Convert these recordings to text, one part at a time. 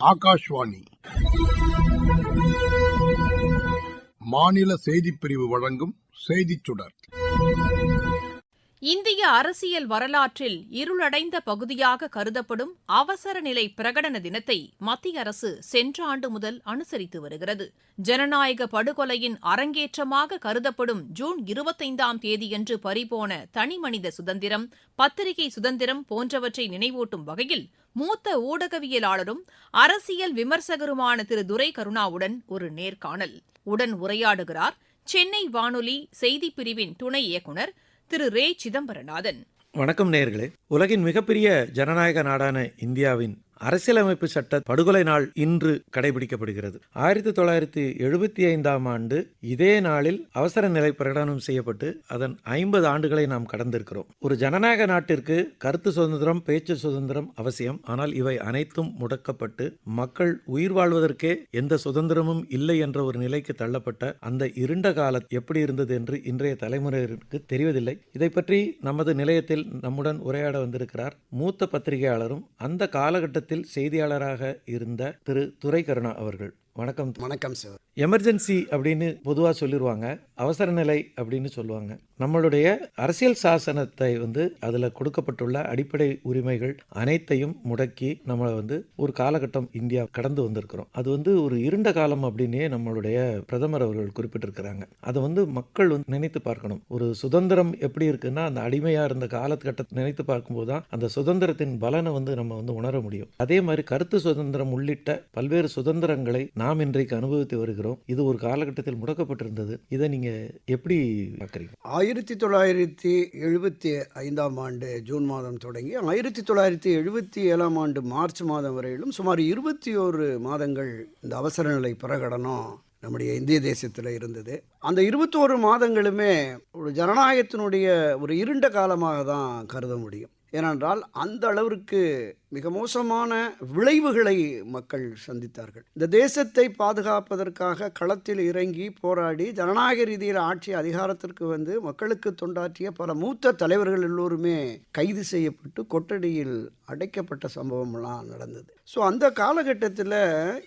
ஆகாஷ்வாணி. மாநில செய்திப் பிரிவு வழங்கும் செய்திச் சுடர் இந்திய அரசியல் வரலாற்றில் இருளடைந்த பகுதியாக கருதப்படும் அவசர நிலை பிரகடன தினத்தை மத்திய அரசு சென்ற ஆண்டு முதல் அனுசரித்து வருகிறது. ஜனநாயக படுகொலையின் அரங்கேற்றமாக கருதப்படும் ஜூன் இருபத்தைந்தாம் தேதியன்று பறிபோன தனிமனித சுதந்திரம் பத்திரிகை சுதந்திரம் போன்றவற்றை நினைவூட்டும் வகையில் மூத்த ஊடகவியலாளரும் அரசியல் விமர்சகருமான திரு துரை கருணாவுடன் ஒரு நேர்காணல். உடன் உரையாடுகிறார் சென்னை வானொலி செய்திப் பிரிவின் துணை இயக்குநர் திரு ரே. சிதம்பரநாதன். வணக்கம் நேயர்களே. உலகின் மிகப்பெரிய ஜனநாயக நாடான இந்தியாவின் அரசியலமைப்பு சட்ட படுகொலை நாள் இன்று கடைபிடிக்கப்படுகிறது. ஆயிரத்தி தொள்ளாயிரத்தி எழுபத்தி ஐந்தாம் ஆண்டு இதே நாளில் அவசர நிலை பிரகடனம் செய்யப்பட்டு அதன் ஐம்பது ஆண்டுகளை நாம் கடந்திருக்கிறோம். ஒரு ஜனநாயக நாட்டிற்கு கருத்து சுதந்திரம் பேச்சு சுதந்திரம் அவசியம். ஆனால் இவை அனைத்தும் முடக்கப்பட்டு மக்கள் உயிர் வாழ்வதற்கே எந்த சுதந்திரமும் இல்லை என்ற ஒரு நிலைக்கு தள்ளப்பட்ட அந்த இருண்ட காலம் எப்படி இருந்தது என்று இன்றைய தலைமுறையினருக்கு தெரிவதில்லை. இதை பற்றி நமது நிலையத்தில் நம்முடன் உரையாட வந்திருக்கிறார் மூத்த பத்திரிகையாளரும் அந்த காலகட்டத்தில் செய்தியாளராக இருந்த திரு. துரை கருணா அவர்கள். வணக்கம். வணக்கம் சார். எமர்ஜென்சி அப்படின்னு பொதுவாக சொல்லிடுவாங்க அவசர நிலை அப்படின்னு சொல்லுவாங்க. நம்மளுடைய அரசியல் சாசனத்தை வந்து அதில் கொடுக்கப்பட்டுள்ள அடிப்படை உரிமைகள் அனைத்தையும் முடக்கி நம்மளை வந்து ஒரு காலகட்டம் இந்தியா கடந்து வந்திருக்கிறோம். அது வந்து ஒரு இருண்ட காலம் அப்படின்னே நம்மளுடைய பிரதமர் அவர்கள் குறிப்பிட்டிருக்கிறாங்க. அதை வந்து மக்கள் வந்து நினைத்து பார்க்கணும். ஒரு சுதந்திரம் எப்படி இருக்குன்னா அந்த அடிமையாக இருந்த காலகட்டத்தை நினைத்து பார்க்கும்போது தான் அந்த சுதந்திரத்தின் பலனை வந்து நம்ம வந்து உணர முடியும். அதே மாதிரி கருத்து சுதந்திரம் உள்ளிட்ட பல்வேறு சுதந்திரங்களை நாம் இன்றைக்கு அனுபவித்து வருகிறோம். இது ஒரு காலகட்டத்தில் முடக்கப்பட்டிருந்தது. இதை நீங்கள் எப்படி பார்க்குறீங்க? ஆயிரத்தி தொள்ளாயிரத்தி எழுபத்தி ஐந்தாம் ஆண்டு ஜூன் மாதம் தொடங்கி ஆயிரத்தி தொள்ளாயிரத்தி எழுபத்தி ஏழாம் ஆண்டு மார்ச் மாதம் வரையிலும் சுமார் இருபத்தி ஓரு மாதங்கள் இந்த அவசர நிலை பிரகடனம் நம்முடைய இந்திய தேசத்தில் இருந்தது. அந்த இருபத்தோரு மாதங்களுமே ஒரு ஜனநாயகத்தினுடைய ஒரு இருண்ட காலமாக தான் கருத முடியும். ஏனென்றால் அந்த அளவிற்கு மிக மோசமான விளைவுகளை மக்கள் சந்தித்தார்கள். இந்த தேசத்தை பாதுகாப்பதற்காக களத்தில் இறங்கி போராடி ஜனநாயக ரீதியில் ஆட்சி அதிகாரத்திற்கு வந்து மக்களுக்கு தொண்டாற்றிய பல மூத்த தலைவர்கள் எல்லோருமே கைது செய்யப்பட்டு கொட்டடியில் அடைக்கப்பட்ட சம்பவம்லாம் நடந்தது. ஸோ அந்த காலகட்டத்தில்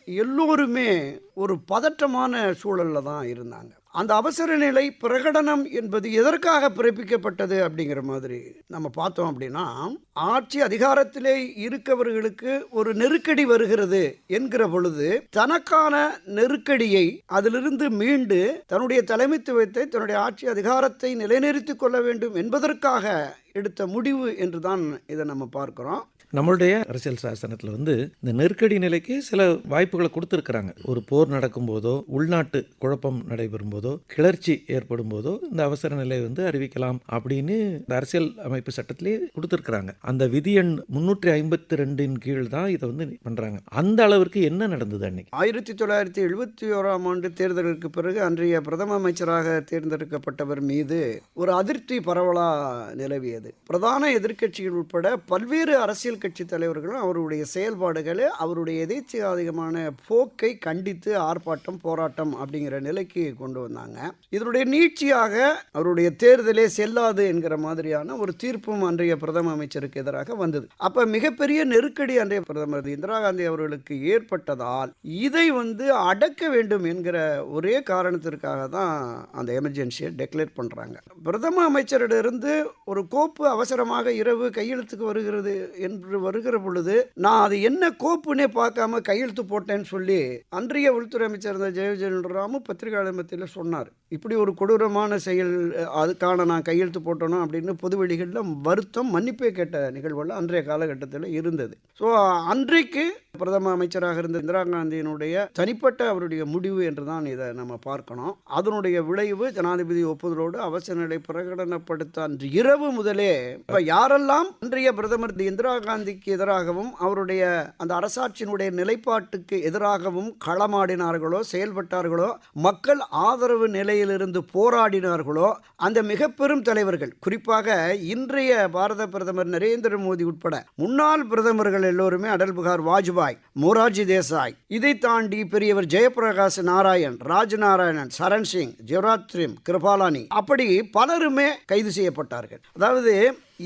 எல்லோருமே ஒரு பதற்றமான சூழலில் தான் இருந்தாங்க. அந்த அவசர நிலை பிரகடனம் என்பது எதற்காக பிறப்பிக்கப்பட்டது அப்படிங்கிற மாதிரி நம்ம பார்த்தோம் அப்படின்னா ஆட்சி அதிகாரத்திலே இருக்கவர்களுக்கு ஒரு நெருக்கடி வருகிறது என்கிற பொழுது தனக்கான நெருக்கடியை அதிலிருந்து மீண்டு தன்னுடைய தலைமைத்துவத்தை தன்னுடைய ஆட்சி அதிகாரத்தை நிலைநிறுத்திக் கொள்ள வேண்டும் என்பதற்காக எடுத்த முடிவு என்று தான் இதை நம்ம பார்க்கிறோம். நம்மளுடைய அரசியல் சாசனத்தில் வந்து இந்த நெருக்கடி நிலைக்கு சில வாய்ப்புகளை கொடுத்துருக்குறாங்க. ஒரு போர் நடக்கும் போதோ உள்நாட்டு குழப்பம் நடைபெறும் போதோ கிளர்ச்சி ஏற்படும் போதோ இந்த அவசர நிலை வந்து அறிவிக்கலாம் அப்படின்னு இந்த அரசியல் அமைப்பு சட்டத்திலே கொடுத்துருக்குறாங்க. அந்த விதி எண் முன்னூற்றி ஐம்பத்தி ரெண்டின் கீழ் தான் இதை வந்து பண்ணுறாங்க அந்த அளவிற்கு என்ன நடந்தது அன்னைக்கு? ஆயிரத்தி தொள்ளாயிரத்தி எழுபத்தி ஓராம் ஆண்டு தேர்தலுக்கு பிறகு அன்றைய பிரதம அமைச்சராக தேர்ந்தெடுக்கப்பட்டவர் மீது ஒரு அதிருப்தி பரவலாக நிலவியது. பிரதான எதிர்க்கட்சிகள் உட்பட பல்வேறு அரசியல் கட்சி தலைவர்களும் அவருடைய செயல்பாடுகளை அவருடைய எதேச்சியாதிகமான போக்கை கண்டித்து ஆர்ப்பாட்டம் போராட்டம் அப்படிங்கிற நிலைக்கு கொண்டு வந்தாங்க. இதனுடைய நீட்சியாக அவருடைய தேர்தலே செல்லாது என்கிற மாதிரியான ஒரு தீர்ப்பும் அன்றைய பிரதம அமைச்சருக்கு எதிராக வந்தது. அப்ப மிகப்பெரிய நெருக்கடி அன்றைய பிரதமர் இந்திரா காந்தி அவர்களுக்கு ஏற்பட்டதால் இதை வந்து அடக்க வேண்டும் என்கிற ஒரே காரணத்திற்காக தான் அந்த எமர்ஜென்சியை டெக்ளேர் பண்றாங்க. பிரதம அமைச்சரிடமிருந்து ஒரு கோப்பு அவசரமாக இரவு கையெழுத்துக்கு வருகிறது என்று வருகிற பொழுது நான் அது என்ன கோப்புனே பார்க்காம கையெழுத்து போட்டேன்னு சொல்லி அன்றைய உள்துறை அமைச்சர் இருந்த ஜெயவிஜயன் ராமு பத்திரிகையாளர் மத்தியில் சொன்னார். இப்படி ஒரு கொடூரமான செயல் அதுக்கான நான் கையெழுத்து போட்டணும் அப்படின்னு பொதுவெளிகளில் வருத்தம் மன்னிப்பே கேட்ட நிகழ்வுகள் அன்றைய காலகட்டத்தில் இருந்தது. ஸோ அன்றைக்கு பிரதம அமைச்சராக இருந்த இந்திரா காந்தியினுடைய தனிப்பட்ட அவருடைய முடிவு என்று தான் இதை நம்ம பார்க்கணும். அதனுடைய விளைவு ஜனாதிபதி ஒப்புதலோடு அவசர நிலை பிரகடனப்படுத்த அன்று இரவு முதலே இப்போ யாரெல்லாம் அன்றைய பிரதமர் இந்திரா காந்திக்கு எதிராகவும் அவருடைய அந்த அரசாட்சியினுடைய நிலைப்பாட்டுக்கு எதிராகவும் களமாடினார்களோ செயல்பட்டார்களோ மக்கள் ஆதரவு நிலை நிலையிலிருந்து போராடினார்களோ அந்த மிக பெரும் தலைவர்கள் குறிப்பாக இன்றைய பாரத பிரதமர் நரேந்திர மோடி உட்பட முன்னாள் பிரதமர்கள் எல்லோருமே அடல் புகார் வாஜ்பாய் மொரார்ஜி தேசாய் இதை தாண்டி பெரியவர் ஜெயபிரகாஷ் நாராயண் ராஜ் நாராயணன் சரண் சிங் ஜெவராத்ரிம் கிருபாலானி அப்படி பலருமே கைது செய்யப்பட்டார்கள். அதாவது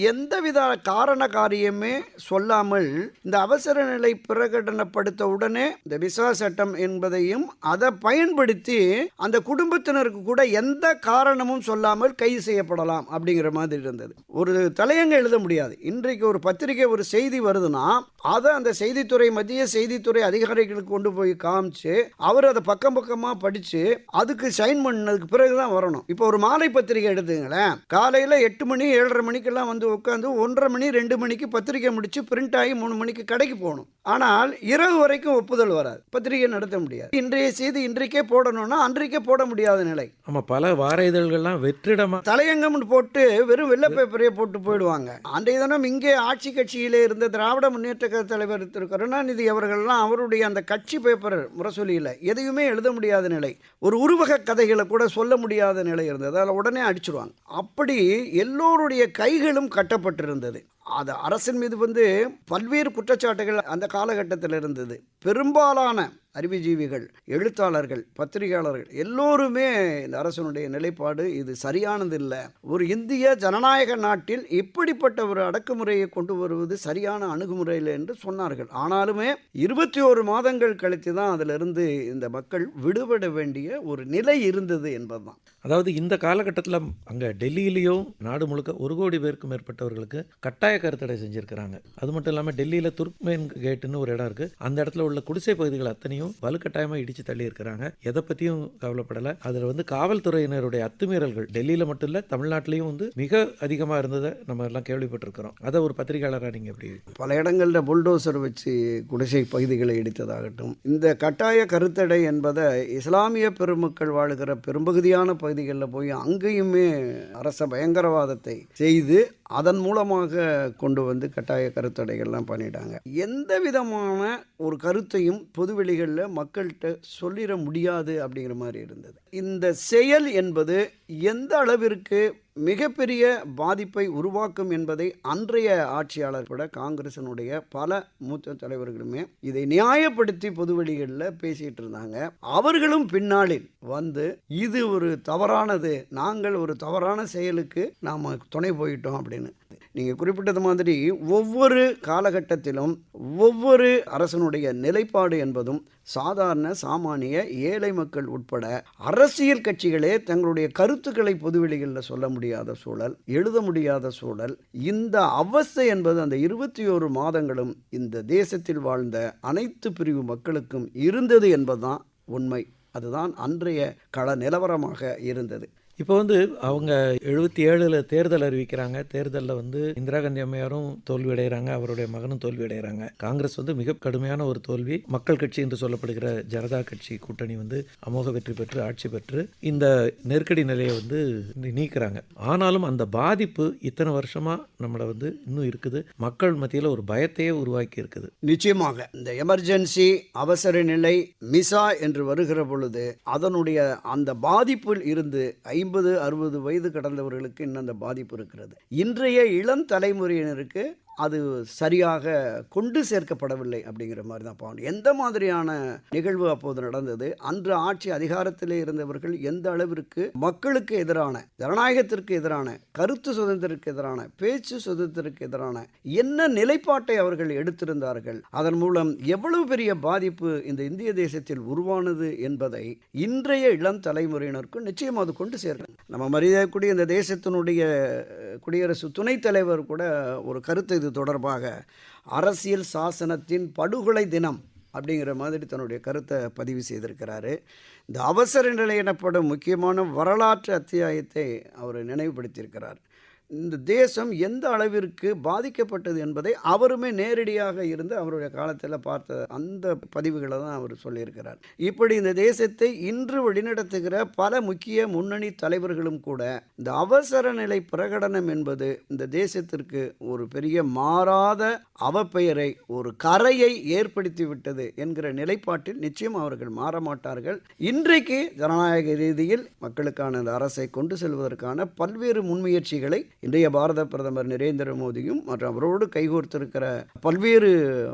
எந்தவித காரண காரியமே சொல்லாமல் இந்த அவசர நிலை பிரகடனப்படுத்த உடனே இந்த விசா சட்டம் என்பதையும் அதை பயன்படுத்தி அந்த குடும்பத்தினருக்கு கூட எந்த காரணமும் சொல்லாமல் கைது செய்யப்படலாம் அப்படிங்கிற மாதிரி இருந்தது. ஒரு தலையங்க எழுத முடியாது. இன்றைக்கு ஒரு பத்திரிகை ஒரு செய்தி வருதுன்னா அதை அந்த செய்தித்துறை மத்திய செய்தித்துறை அதிகாரிகளுக்கு கொண்டு போய் காமிச்சு அவர் அதை பக்கம் பக்கமாக படித்து அதுக்கு சைன் பண்ணதுக்கு பிறகு தான் வரணும். இப்போ ஒரு மாலை பத்திரிகை எடுத்துங்களேன் காலையில் எட்டு மணி ஏழரை மணிக்கெல்லாம் வந்து உட்காந்து ஒன்றரை மணி ரெண்டு மணிக்கு பத்திரிகை முடிச்சு பிரிண்ட் ஆகி மூணு மணிக்கு கடைக்கு போகணும். ஆனால் இரவு வரைக்கும் ஒப்புதல் வராது. பத்திரிகை நடத்த முடியாது. இன்றைய செய்தி இன்றைக்கே போடணும்னா அன்றைக்கே போட முடியாத நிலை. ஆமாம் பல வார இதழ்கள்லாம் வெற்றிடமா தலையங்கம்னு போட்டு வெறும் வெள்ளை பேப்பரையே போட்டு போயிடுவாங்க. அன்றைய தினம் இங்கே ஆட்சி கட்சியிலே இருந்த திராவிட முன்னேற்ற கழக தலைவர் திரு. கருணாநிதி அவர்கள்லாம் அவருடைய அந்த கட்சி பேப்பர் முரசொலியில் எதையுமே எழுத முடியாத நிலை. ஒரு உருவக கதைகளை கூட சொல்ல முடியாத நிலை இருந்தது. அதில் உடனே அடிச்சிருவாங்க. அப்படி எல்லோருடைய கைகளும் கட்டப்பட்டிருந்தது. அது அரசின் மீது வந்து பல்வேறு குற்றச்சாட்டுகள் அந்த காலகட்டத்தில் இருந்தது. பெரும்பாலான அறிவுஜீவிகள் எழுத்தாளர்கள் பத்திரிகையாளர்கள் எல்லோருமே இந்த அரசனுடைய நிலைப்பாடு இது சரியானது இல்லை ஒரு இந்திய ஜனநாயக நாட்டில் இப்படிப்பட்ட ஒரு அடக்குமுறையை கொண்டு வருவது சரியான அணுகுமுறையில் என்று சொன்னார்கள். ஆனாலுமே இருபத்தி ஒரு மாதங்கள் கழித்து தான் அதிலிருந்து இந்த மக்கள் விடுபட வேண்டிய ஒரு நிலை இருந்தது என்பதுதான். அதாவது இந்த காலகட்டத்தில் அங்கே டெல்லியிலையும் நாடு முழுக்க ஒரு கோடி பேருக்கும் மேற்பட்டவர்களுக்கு கட்டாய கருத்தடை செஞ்சுருக்கிறாங்க. அது மட்டும் இல்லாமல் டெல்லியில் துர்க்மேன் கேட்டுன்னு ஒரு இடம் இருக்குது அந்த இடத்துல உள்ள குடிசை பகுதிகள் அத்தனையும் வலுக்கட்டாயமாக இடித்து தள்ளி இருக்கிறாங்க எதை பற்றியும் கவலைப்படலை. அதில் வந்து காவல்துறையினருடைய அத்துமீறல்கள் டெல்லியில் மட்டும் இல்லை தமிழ்நாட்டிலையும் வந்து மிக அதிகமாக இருந்ததை நம்ம எல்லாம் கேள்விப்பட்டிருக்கிறோம். அதை ஒரு பத்திரிகையாளராக நீங்கள் எப்படி பல இடங்களில் புல்டோசர் வச்சு குடிசை பகுதிகளை இடித்ததாகட்டும் இந்த கட்டாய கருத்தடை என்பதை இஸ்லாமிய பெருமக்கள் வாழுகிற பெரும்பகுதியான பகுதிகளில் போய் அங்கேயுமே அரச பயங்கரவாதத்தை செய்து அதன் மூலமாக கொண்டு வந்து கட்டாய கருத்தடைகள்லாம் பண்ணிட்டாங்க. எந்த விதமான ஒரு கருத்தையும் பொதுவெளிகளில் மக்கள்கிட்ட சொல்லிட முடியாது அப்படிங்கிற மாதிரி இருந்தது. இந்த செயல் என்பது எந்த அளவிற்கு மிகப்பெரிய பாதிப்பை உருவாக்கும் என்பதை அன்றைய ஆட்சியாளர் கூட காங்கிரசினுடைய பல மூத்த தலைவர்களுமே இதை நியாயப்படுத்தி பொதுவெளிகளில் பேசிட்டு இருந்தாங்க. அவர்களும் பின்னாளில் வந்து இது ஒரு தவறானது. நாங்கள் ஒரு தவறான செயலுக்கு நாம் துணை போயிட்டோம் அப்படின்னு. நீங்கள் குறிப்பிட்டது மாதிரி ஒவ்வொரு காலகட்டத்திலும் ஒவ்வொரு அரசனுடைய நிலைப்பாடு என்பதும் சாதாரண சாமானிய ஏழை மக்கள் உட்பட அரசியல் கட்சிகளே தங்களுடைய கருத்துக்களை பொதுவெளிகளில் சொல்ல முடியாத சூழல் எழுத முடியாத சூழல் இந்த அவஸ்தை என்பது அந்த இருபத்தி ஓரு மாதங்களும் இந்த தேசத்தில் வாழ்ந்த அனைத்து பிரிவு மக்களுக்கும் இருந்தது என்பதுதான் உண்மை. அதுதான் அன்றைய கள நிலவரமாக இருந்தது. இப்போ வந்து அவங்க எழுபத்தி ஏழில் தேர்தல் அறிவிக்கிறாங்க. தேர்தலில் வந்து இந்திரா காந்தி அம்மையாரும் தோல்வி அடைகிறாங்க அவருடைய மகனும் தோல்வி அடைகிறாங்க காங்கிரஸ் வந்து மிக கடுமையான ஒரு தோல்வி. மக்கள் கட்சி என்று சொல்லப்படுகிற ஜனதா கட்சி கூட்டணி வந்து அமோக வெற்றி பெற்று ஆட்சி பெற்று இந்த நெருக்கடி நிலையை வந்து நீக்கிறாங்க. ஆனாலும் அந்த பாதிப்பு இத்தனை வருஷமாக நம்மளை வந்து இன்னும் இருக்குது. மக்கள் மத்தியில் ஒரு பயத்தையே உருவாக்கி இருக்குது. நிச்சயமாக இந்த எமர்ஜென்சி அவசர நிலை மிசா என்று வருகிற பொழுது அதனுடைய அந்த பாதிப்பில் இருந்து ஐ ஐம்பது அறுபது வயது கடந்தவர்களுக்கு இன்னும் அந்த பாதிப்பு இருக்கிறது. இன்றைய இளம் தலைமுறையினருக்கு அது சரியாக கொண்டு சேர்க்கப்படவில்லை அப்படிங்கிற மாதிரி தான் பார்க்கணும் எந்த மாதிரியான நிகழ்வு அப்போது நடந்தது? அன்று ஆட்சி அதிகாரத்திலே இருந்தவர்கள் எந்த அளவிற்கு மக்களுக்கு எதிரான ஜனநாயகத்திற்கு எதிரான கருத்து சுதந்திரத்திற்கு எதிரான பேச்சு சுதந்திரத்திற்கு எதிரான என்ன நிலைப்பாட்டை அவர்கள் எடுத்திருந்தார்கள்? அதன் மூலம் எவ்வளவு பெரிய பாதிப்பு இந்த இந்திய தேசத்தில் உருவானது என்பதை இன்றைய இளம் தலைமுறையினருக்கும் நிச்சயம் அது கொண்டு சேர்க்கணும் நம்ம மரியாதைக்குரிய இந்த தேசத்தினுடைய குடியரசு துணைத் தலைவர் கூட ஒரு கருத்தை இது தொடர்பாக அரசியல் சாசனத்தின் படுகொலை தினம் அப்படிங்கிற மாதிரி தன்னுடைய கருத்தை பதிவு செய்திருக்கிறாரு. இந்த அவசர நிலை எனப்படும் முக்கியமான வரலாற்று அத்தியாயத்தை அவர் நினைவுபடுத்தியிருக்கிறார். இந்த தேசம் எந்த அளவிற்கு பாதிக்கப்பட்டது என்பதை அவருமே நேரடியாக இருந்து அவருடைய காலத்தில் பார்த்த அந்த பதிவுகளை தான் அவர் சொல்லியிருக்கிறார். இப்படி இந்த தேசத்தை இன்று வழிநடத்துகிற பல முக்கிய முன்னணி தலைவர்களும் கூட இந்த அவசர நிலை பிரகடனம் என்பது இந்த தேசத்திற்கு ஒரு பெரிய மாறாத அவப்பெயரை ஒரு கரையை ஏற்படுத்தி விட்டது என்கிற நிலைப்பாட்டில் நிச்சயம் அவர்கள் மாற மாட்டார்கள். இன்றைக்கு ஜனநாயக ரீதியில் மக்களுக்கான இந்த அரசை கொண்டு செல்வதற்கான பல்வேறு முன்முயற்சிகளை இன்றைய பாரத பிரதமர் நரேந்திர மோடியும் மற்றும் அவரோடு கைகோர்த்திருக்கிற பல்வேறு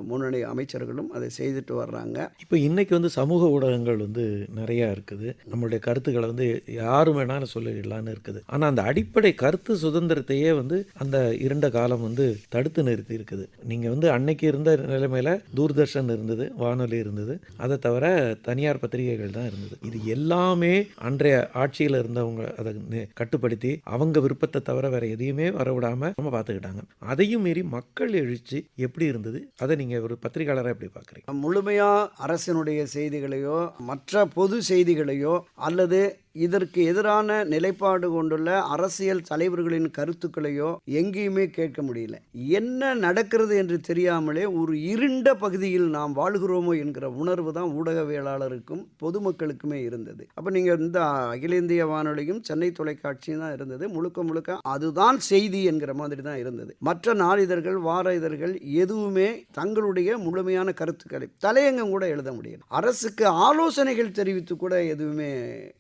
முன்னணி அமைச்சர்களும் அதை செய்துட்டு வர்றாங்க. இப்போ இன்னைக்கு வந்து சமூக ஊடகங்கள் வந்து நிறையா இருக்குது. நம்மளுடைய கருத்துக்களை வந்து யாரும் வேணாலும் சொல்லிடலான்னு இருக்குது. ஆனால் அந்த அடிப்படை கருத்து சுதந்திரத்தையே வந்து அந்த இருண்ட காலம் வந்து தடுத்து நிறுத்தி இருக்குது. நீங்கள் வந்து அன்னைக்கு இருந்த நிலைமையில் தூர்தர்ஷன் இருந்தது வானொலி இருந்தது. அதை தவிர தனியார் பத்திரிகைகள் தான் இருந்தது. இது எல்லாமே அன்றைய ஆட்சியில் இருந்தவங்க அதை கட்டுப்படுத்தி அவங்க விருப்பத்தை தவிர வேற எதையுமே வரவிடாமல் நம்ம பார்த்துக்கிட்டாங்க. அதையும் மீறி மக்கள் எழுச்சி எப்படி இருந்தது? அதை நீங்க ஒரு பத்திரிகையாளராக எப்படி பார்க்குறீங்க? முழுமையா அரசினுடைய செய்திகளையோ மற்ற பொது செய்திகளையோ அல்லது இதற்கு எதிரான நிலைப்பாடு கொண்டுள்ள அரசியல் தலைவர்களின் கருத்துக்களையோ எங்கேயுமே கேட்க முடியல. என்ன நடக்கிறது என்று தெரியாமலே ஒரு இருண்ட பகுதியில் நாம் வாழ்கிறோமோ என்கிற உணர்வு தான் ஊடகவியலாளருக்கும் பொதுமக்களுக்குமே இருந்தது. அப்போ நீங்கள் இந்த அகில இந்திய வானொலியும் சென்னை தொலைக்காட்சியும் தான் இருந்தது. முழுக்க முழுக்க அதுதான் செய்தி என்கிற மாதிரி தான் இருந்தது. மற்ற நாளிதழ்கள் வார இதழ்கள் எதுவுமே தங்களுடைய முழுமையான கருத்துக்களை தலையங்கம் கூட எழுத முடியும் அரசுக்கு ஆலோசனைகள் தெரிவித்து கூட எதுவுமே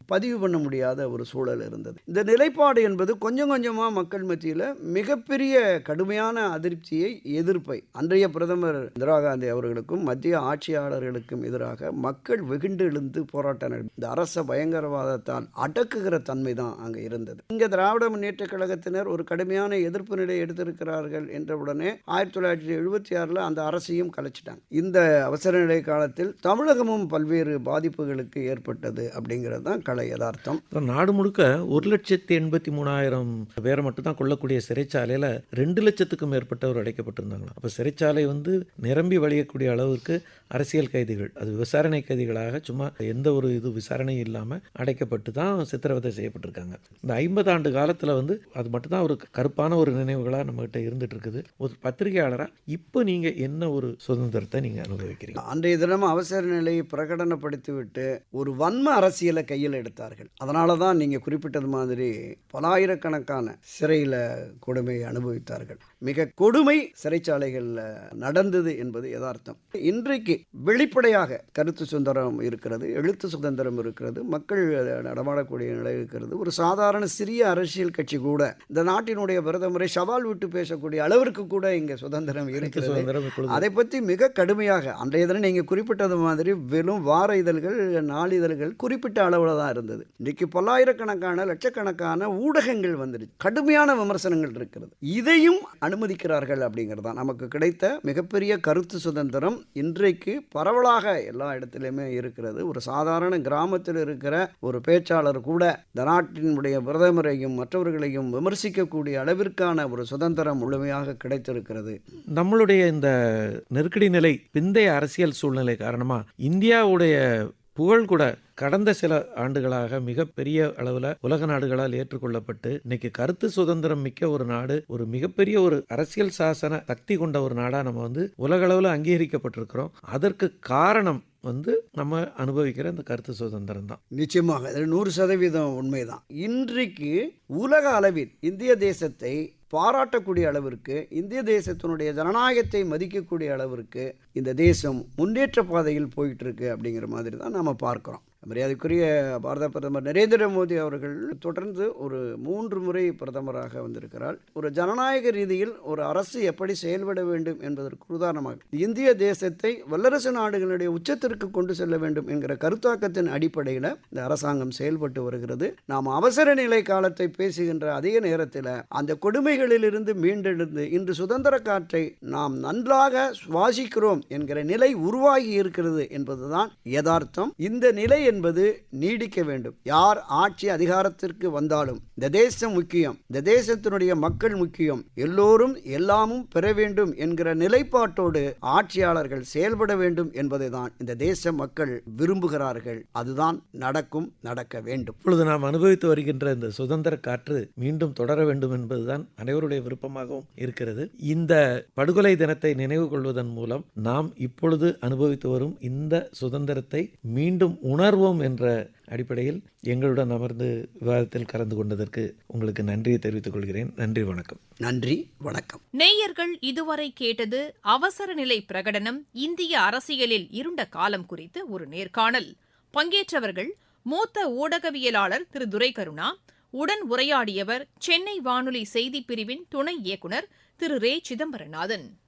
பதிவு பண்ண முடியாத ஒரு சூழல் இருந்தது. இந்த நிலைப்பாடு என்பது கொஞ்சம் கொஞ்சமாக மக்கள் மத்தியில் மிகப்பெரிய கடுமையான அதிருப்தியை எதிர்ப்பை அன்றைய பிரதமர் இந்திரா காந்தி அவர்களுக்கும் மத்திய ஆட்சியாளர்களுக்கும் எதிராக மக்கள் வெகுண்டு எழுந்து போராட்டம் இந்த அரச பயங்கரவாதத்தால் அடக்குகிற தன்மை தான் அங்கே இருந்தது. இங்கே திராவிட முன்னேற்ற கழகத்தினர் ஒரு கடுமையான எதிர்ப்பு நிலை எடுத்திருக்கிறார்கள் என்றவுடனே ஆயிரத்தி தொள்ளாயிரத்தி எழுபத்தி ஆறில் அந்த அரசையும் கலைச்சிட்டாங்க. இந்த அவசர நிலை காலத்தில் தமிழகமும் பல்வேறு பாதிப்புகளுக்கு ஏற்பட்டது அப்படிங்கிறது தான் கலை யதார்த்தம். இப்போ நாடு முழுக்க ஒரு லட்சத்தி எண்பத்தி மூணாயிரம் பேரை மட்டும் தான் கொள்ளக்கூடிய சிறைச்சாலையில் ரெண்டு லட்சத்துக்கும் மேற்பட்டவர் அடைக்கப்பட்டிருந்தாங்களாம். அப்போ சிறைச்சாலை வந்து நிரம்பி வழியக்கூடிய அளவுக்கு அரசியல் கைதிகள் அது விசாரணை கைதிகளாக சும்மா எந்த ஒரு இது விசாரணையும் இல்லாமல் அடைக்கப்பட்டு தான் சித்திரவதை செய்யப்பட்டிருக்காங்க. இந்த ஐம்பது ஆண்டு காலத்தில் வந்து அது மட்டும்தான் ஒரு கருப்பான ஒரு நினைவுகளாக நம்மகிட்ட இருந்துட்டு இருக்குது ஒரு பத்திரிகையாளராக இப்போ நீங்கள் என்ன ஒரு சுதந்திரத்தை நீங்கள் அனுபவிக்கிறீங்க? அன்றைய தினம் அவசர நிலையை பிரகடனப்படுத்திவிட்டு ஒரு வன்ம அரசியலை கையில் எடுத்தார்கள். அதனால தான் நீங்கள் குறிப்பிட்டது மாதிரி பலாயிரக்கணக்கான சிறையில் கொடுமையை அனுபவித்தார்கள். மிக கொடுமை சிறைச்சாலைகளில் நடந்தது என்பது யதார்த்தம். இன்றைக்கு வெளிப்படையாக கருத்து சுதந்திரம் இருக்கிறது எழுத்து சுதந்திரம் இருக்கிறது மக்கள் நடமாடக்கூடிய நிலை இருக்கிறது. ஒரு சாதாரண சிறிய அரசியல் கட்சி கூட இந்த நாட்டினுடைய பிரதமரை சவால் விட்டு பேசக்கூடிய அளவிற்கு கூட இங்கே சுதந்திரம் இருக்கிறது. அதை பற்றி மிக கடுமையாக அன்றைய தினம் நீங்கள் குறிப்பிட்டது மாதிரி வெறும் வார இதழ்கள் நாளிதழ்கள் குறிப்பிட்ட அளவில் தான் இருந்தது. இன்னைக்கு பல்லாயிரக்கணக்கான லட்சக்கணக்கான ஊடகங்கள் வந்துடுச்சு கடுமையான விமர்சனங்கள் இருக்கிறது. இதையும் அனுமதிக்கிறார்கள் அப்படிங்கிறது தான். நமக்கு கிடைத்த மிகப்பெரிய கருத்து சுதந்திரம் இன்றைக்கு பரவலாக எல்லா இடத்துலையுமே இருக்கிறது. ஒரு சாதாரண கிராமத்தில் இருக்கிற ஒரு பேச்சாளர் கூட இந்த நாட்டினுடைய பிரதமரையும் மற்றவர்களையும் விமர்சிக்கக்கூடிய அளவிற்கான ஒரு சுதந்திரம் முழுமையாக கிடைத்திருக்கிறது. நம்மளுடைய இந்த நெருக்கடி நிலை பிந்தைய அரசியல் சூழ்நிலை காரணமாக இந்தியாவுடைய புகழ் கூட கடந்த சில ஆண்டுகளாக மிகப்பெரிய அளவில் உலக நாடுகளால் ஏற்றுக்கொள்ளப்பட்டு இன்னைக்கு கருத்து சுதந்திரம் மிக்க ஒரு நாடு ஒரு மிகப்பெரிய ஒரு அரசியல் சாசன சக்தி கொண்ட ஒரு நாடாக நம்ம வந்து உலக அளவில் அங்கீகரிக்கப்பட்டிருக்கிறோம். அதற்கு காரணம் வந்து நம்ம அனுபவிக்கிற இந்த கருத்து சுதந்திரம் தான். நிச்சயமாக. இது நூறு சதவீதம் உண்மைதான். இன்றைக்கு உலக அளவில் இந்திய தேசத்தை பாராட்டக்கூடிய அளவிற்கு இந்திய தேசத்தினுடைய ஜனநாயகத்தை மதிக்கக்கூடிய அளவிற்கு இந்த தேசம் முன்னேற்ற பாதையில் போயிட்டு இருக்கு அப்படிங்கிற மாதிரி தான் நம்ம பார்க்குறோம். மரியாதைக்குரிய பாரத பிரதமர் நரேந்திர மோடி அவர்கள் தொடர்ந்து ஒரு மூன்று முறை பிரதமராக வந்திருக்கிறார். ஒரு ஜனநாயக ரீதியில் ஒரு அரசு எப்படி செயல்பட வேண்டும் என்பதற்கு உதாரணமாக இந்திய தேசத்தை வல்லரசு நாடுகளுடைய உச்சத்திற்கு கொண்டு செல்ல வேண்டும் என்கிற கருத்தாக்கத்தின் அடிப்படையில் இந்த அரசாங்கம் செயல்பட்டு வருகிறது. நாம் அவசர நிலை காலத்தை பேசுகின்ற அதே நேரத்தில் அந்த கொடுமைகளிலிருந்து மீண்டெழுந்து இன்று சுதந்திர காற்றை நாம் நன்றாக சுவாசிக்கிறோம் என்கிற நிலை உருவாகி இருக்கிறது என்பதுதான் யதார்த்தம். இந்த நிலையை என்பது நீடிக்க வேண்டும். யார் ஆட்சி அதிகாரத்திற்கு வந்தாலும் இந்த தேசம் முக்கியம் இந்த தேசத்தினுடைய மக்கள் முக்கியம் எல்லோரும் எல்லாமும் பெற வேண்டும் என்கிற நிலைப்பாட்டோடு ஆட்சியாளர்கள் செயல்பட வேண்டும் என்பதை தான் இந்த தேச மக்கள் விரும்புகிறார்கள். அதுதான் நடக்கும் நடக்க வேண்டும். இப்பொழுது நாம் அனுபவித்து வருகின்ற இந்த சுதந்திர காற்று மீண்டும் தொடர வேண்டும் என்பதுதான் அனைவருடைய விருப்பமாகவும் இருக்கிறது. இந்த படுகொலை தினத்தை நினைவு கொள்வதன் மூலம் நாம் இப்பொழுது அனுபவித்து வரும் இந்த சுதந்திரத்தை மீண்டும் உணர்வு உணர்வோம் என்ற அடிப்படையில் எங்களுடன் அமர்ந்து விவாதத்தில் கலந்து கொண்டதற்கு உங்களுக்கு நன்றியை தெரிவித்துக் கொள்கிறேன். நன்றி வணக்கம். நன்றி வணக்கம். நேயர்கள் இதுவரை கேட்டது அவசர நிலை பிரகடனம் இந்திய அரசியலில் இருண்ட காலம் குறித்து ஒரு நேர்காணல். பங்கேற்றவர்கள் மூத்த ஊடகவியலாளர் திரு. துரைகருணா உடன் உரையாடியவர் சென்னை வானொலி செய்திப் பிரிவின் துணை இயக்குநர் திரு. ரே. சிதம்பரநாதன்.